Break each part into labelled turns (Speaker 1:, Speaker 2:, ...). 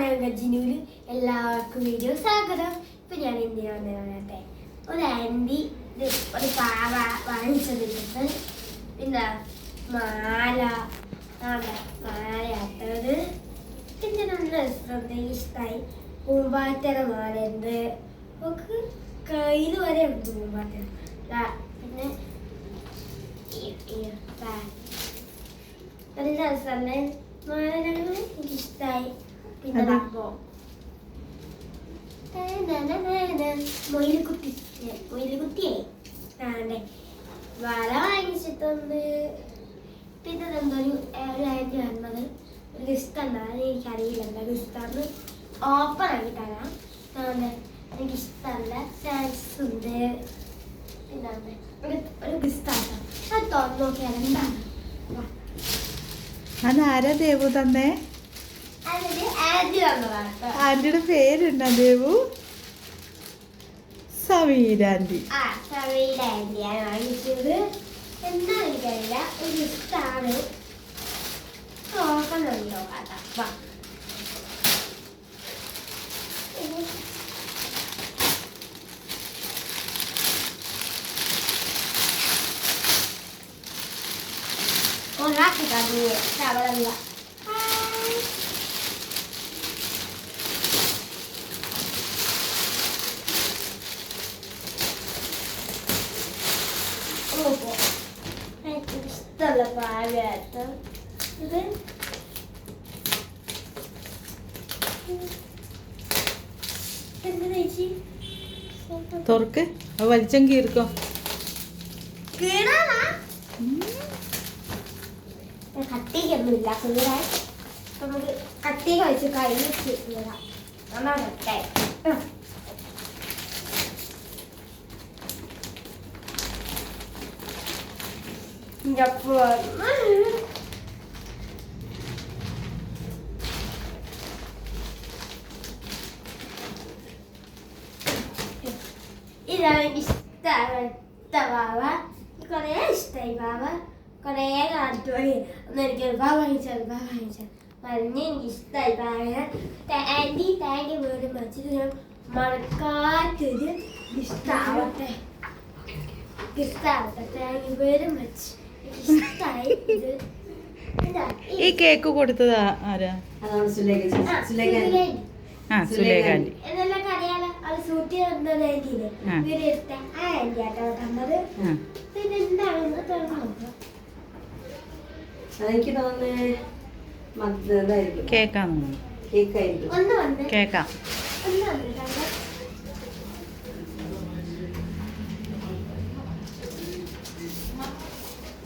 Speaker 1: ഗജിനൂര് എല്ലാവർക്കും വീഡിയോ സ്വാഗതം. ഇപ്പൊ ഞാൻ എന്തിനാ വന്നത് പറയട്ടെ ഒരു ആന്റി ഇത് ഒരു പാവ വാങ്ങിച്ചതിട്ട് പിന്നെ മാല. മാലയാട്ടത്. പിന്നെ നല്ല രസമുണ്ട് ഇഷ്ടമായി പൂമ്പാറ്റര മാല ഉണ്ട് നമുക്ക് കയ്യിൽ വരെ ഉണ്ട് പൂമ്പാറ്റര പിന്നെ നല്ല രസമുണ്ട് മാല
Speaker 2: ഞങ്ങൾ.
Speaker 1: അപ്പോ മൊയിലുകുട്ടി. മൊയിലുകുട്ടിയെ. ആണ്ടെ വള വാങ്ങിച്ചിട്ടുണ്ട്. പിന്നെ എന്തൊരു ഏഴായിരത്തി വന്നത് ഒരു ഗിഫ്റ്റ് ഉണ്ടാകും എനിക്കറിയില്ല. എന്താ ലിസ്റ്റാണ് ഓപ്പൺ ആക്കി തരാം. ആണ്ടെ എനിക്ക് ഇഷ്ടമല്ല ചാൻസ് ഉണ്ട്. പിന്നെ ഒരു ഒരു ഗിഫ്റ്റാണ് അത് തുറന്നു നോക്കിയാൽ എന്താണ്?
Speaker 2: അതാരാ ദേവു തന്നെ
Speaker 1: അതിന് ആന്റി തന്നതാണ് കേട്ടോ.
Speaker 2: ആന്റിയുടെ പേരുണ്ടോ ദേവു സമീരാന്റി
Speaker 1: ആ സവയുടെ ആന്റിയാണ് വാങ്ങിച്ചത് എന്താ എനിക്കറിയില്ല ഒരു ഗിഫ്റ്റാണ് നോക്കണമല്ലോ അതാ വാ ഒരാക്കി തന്നെ ശവളല്ല ഓപ്പോ എനിക്ക് ഇഷ്ടമുള്ള പാഴായിട്ട് ഇത്
Speaker 2: തുറക്ക് അത് വലിച്ചം കീർക്കോ
Speaker 1: കീടാനാ കത്തിക്കൊന്നുമില്ല കീടാൻ നമുക്ക് കത്തി കഴിച്ച് കൈ വെച്ച് നന്നാണ് കട്ടെ ഇതാണ് എനിക്ക് ഇഷ്ടമാണ് ഇഷ്ട ബാവ കുറേ ഇഷ്ടമായി ബാവ കുറേ കാലത്ത് പോയി ഒന്ന് എനിക്ക് ഒരു ബാവ വാങ്ങിച്ചാൽ ബാവ വാങ്ങിച്ചാൽ പറഞ്ഞ് എനിക്ക് ഇഷ്ടമായി Bava aunty thank you very much ഇത് ഞാൻ മറക്കാത്തൊരു
Speaker 2: ഈ കേക്ക് കൊടുത്തത് ആരാ.
Speaker 1: ആ,
Speaker 3: സുലേഖ
Speaker 1: സുലേഖ.
Speaker 2: ആ സുലേഖ ആന്റി
Speaker 1: എന്നെല്ലാം അറിയാലോ അത് സൂട്ടി തന്നത് ആന്റിയില്ലേ
Speaker 2: ആ.
Speaker 1: ഇവർ എടുത്ത ആ ആന്റി ആട്ടോ തന്നത്
Speaker 2: ആ
Speaker 1: പിന്നെ എന്താണെന്ന് തുറന്നു നോക്കാം
Speaker 3: അതെനിക്ക് തോന്നുന്നേ മത് ഇതായിരിക്കും
Speaker 2: കേക്കാന്ന്
Speaker 3: കേക്കായിരിക്കും
Speaker 1: ഒന്ന് വന്ന്
Speaker 2: കേക്കാം
Speaker 1: ഒന്ന് വന്ന് കണ്ടോ?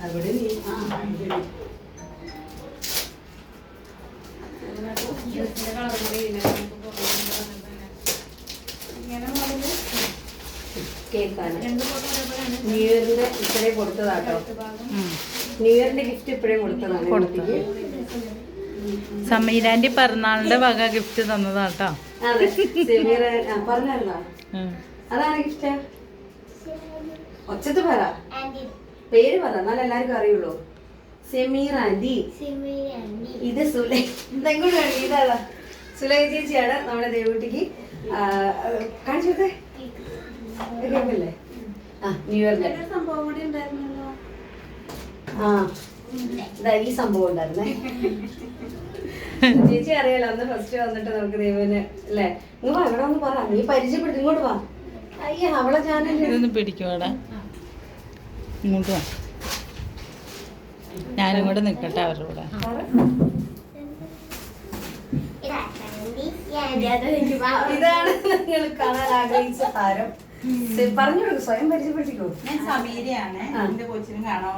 Speaker 3: അവിടെ നീ ആ കേക്കാണ് ന്യൂ ഇയറിന്റെ കൊടുത്തതാട്ടോ. ന്യൂ ഇയറിന്റെ ഗിഫ്റ്റ് ഇപ്പഴേ കൊടുത്തതാണ്.
Speaker 2: കൊടുത്തത്. സമീരാന്റി പിറന്നാളിന്റെ വക ഗിഫ്റ്റ് തന്നതാട്ടോ.
Speaker 3: അതാണ് ഗിഫ്റ്റ് ഒച്ചത്ത് പറ. പേര് പറ എന്നാൽ എല്ലാവർക്കും അറിയുള്ളൂ. സെമീർ ആന്റി. ഇത് സുലൈ സുലൈ ചേച്ചിയാണ് നമ്മുടെ ദേവകുട്ടിക്ക് ആ, കാണിച്ചു കൊടുത്തേ. ഇത് കേൾക്കില്ലേ? ആ ന്യൂ ഇയറിന്റെ. ആ ഇതാ ഈ സംഭവം ഉണ്ടായിരുന്നേ. ചേച്ചി അറിയാലോ അന്ന് ഫസ്റ്റ് വന്നിട്ട് നമുക്ക് ദൈവന് അല്ലേ? നിങ്ങൾ അവിടെ ഒന്ന് പറ. നീ പരിചയപ്പെടുത്തി ഇങ്ങോട്ട് വാ. അയ്യ അവളെ ചാനൽ
Speaker 2: പിടിക്കുവാടാ ഇങ്ങോട്ട് വാ. ഞാനും കൂടെ നിൽക്കട്ടെ അവരുടെ കൂടെ.
Speaker 3: ഇതാണ് നിങ്ങൾ കാണാൻ ആഗ്രഹിച്ച താരം സെ- പറഞ്ഞു കൊടുക്കും സ്വയം
Speaker 4: ഞാൻ സമീരയാണ്. എന്റെ കൊച്ചിനും കാണാൻ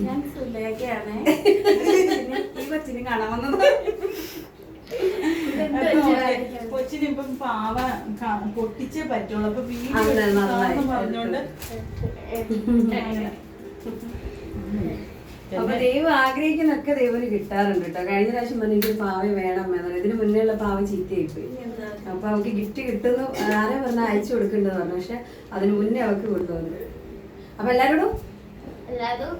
Speaker 4: ഞാൻ സുലേഖയാണ്. ഈ കൊച്ചിനും കാണാൻ വന്നത്. കൊച്ചിന് ഇപ്പം പാവ പൊട്ടിച്ചേ പറ്റുള്ളൂ. അപ്പൊ. എടുക്കാന്ന് പറഞ്ഞോണ്ട്
Speaker 3: അപ്പൊ ദൈവം ആഗ്രഹിക്കുന്നൊക്കെ ദൈവന് കിട്ടാറുണ്ട് കേട്ടോ കഴിഞ്ഞ പ്രാവശ്യം പറഞ്ഞു എനിക്ക് പാവ വേണം എന്നാണ്. ഇതിന് മുന്നേ ഉള്ള പാവ ചീത്തയായിപ്പോയി. അപ്പൊ അവൾക്ക് ഗിഫ്റ്റ് കിട്ടുന്നു. ആരെ പറഞ്ഞാൽ അയച്ചു കൊടുക്കേണ്ടത് പറഞ്ഞു. പക്ഷെ അതിന് മുന്നേ അവൾക്ക് കൊണ്ടുവന്നു. അപ്പൊ എല്ലാരോടും?
Speaker 1: എല്ലാതും